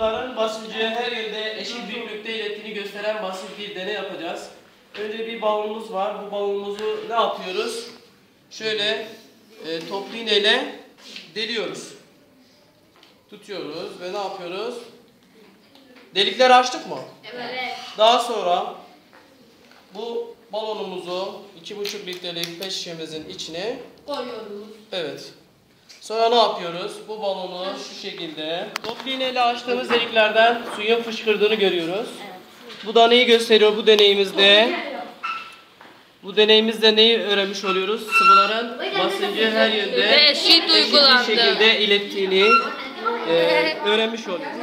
Atıların basıncı her yönde eşit büyüklükte ilettiğini gösteren basit bir deney yapacağız. Önce bir balonumuz var. Bu balonumuzu ne yapıyoruz? Şöyle e, toplu iğneyle deliyoruz. Tutuyoruz ve ne yapıyoruz? Delikleri açtık mı? Evet. Daha sonra bu balonumuzu 2,5 litrelik peş içine koyuyoruz. Evet. Sonra ne yapıyoruz? Bu balonu şu şekilde toplu iğneyle açtığımız deliklerden suyun fışkırdığını görüyoruz. Bu da neyi gösteriyor bu deneyimizde? Bu deneyimizde neyi öğrenmiş oluyoruz? Sıvıların basıncı her yönde Ve eşit uygulandı. şekilde ilettiğini e, öğrenmiş oluyoruz.